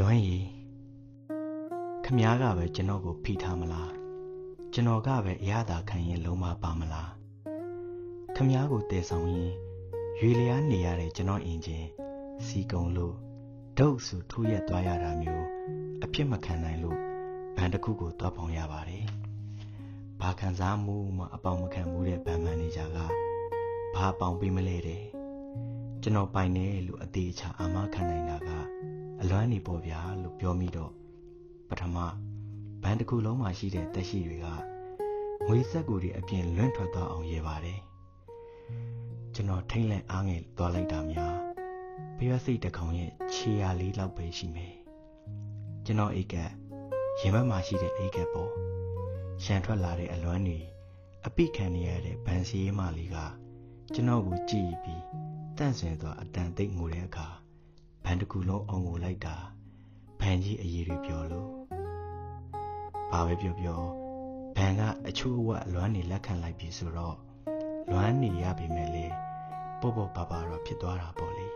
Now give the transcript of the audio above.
လွမ်းရီခမားကပဲကျွန်တော်ကိုဖိထားမလားကျွန်တော်ကပဲအရသာခံရင်လုံးမပါမလားခမားကိုတည်ဆောင်ရင်ရွေလျားနေရတဲ့ကျွန်တော်အင်ဂျင်စီကုံလို့ဒုတ်ဆူထိုးရက်သွားရတာမျိုးအဖြစ်မခံနိုင်လို့ဘန်တစ်ခုကိုသွားပေါင်ရပါတယ်ဘာခံစားမှုမှအပေါင်မခံမှုတဲ့ဗန်မန်နေဂျာကဘာပေါင်ပေးမလဲတဲ့ကျွန်တော်ပိုင်တယ်လို့အသေးချာအာမခံနိုင်တာကအ လွမ်းနေပေါ့ဗျာလို့ပြောမိတော့ပထမဘန်တစ်ခုလုံးမှာရှိတဲ့တက်ရှိတွေကငွေဆက်ကူတွေအပြင်လွင့်ထွက်သွားအောင်ရေပါတယ်ကျွန်တော်ထိမ့်လက်အားငယ်သွားလိုက်တာများပျောစိတ်တစ်ကောင်ရဲ့ခြေရာလေးလောက်ပဲရှိမယ်ကျွန်တော်အိတ်ကရင်ဘက်မှာရှိတဲ့အိတ်ကပေါ်ရှန်ထွက်လာတဲ့အလွမ်းတွေအပိခံနေရတဲ့ဗန်စီရေးမလေးကကျွန်တော်ကိုကြည့်ပြီးတန့်ဆွင်သွားအတန်သိပ်ငိုတဲ့အခါ ဘန်တစ်ခုလုံးအောင်ကိုလိုက်တာဘန်ကြီးအရေးတွေပြောလို့ဘာပဲပြောပြောဘန်ကအချို့အဝတ်လွမ်းနေလက်ခံလိုက်ပြီဆိုတော့လွမ်းနေရပြီမဲ့လေပေါ့ပေါ့ပါပါတော့ဖြစ်သွားတာပေါ့လေ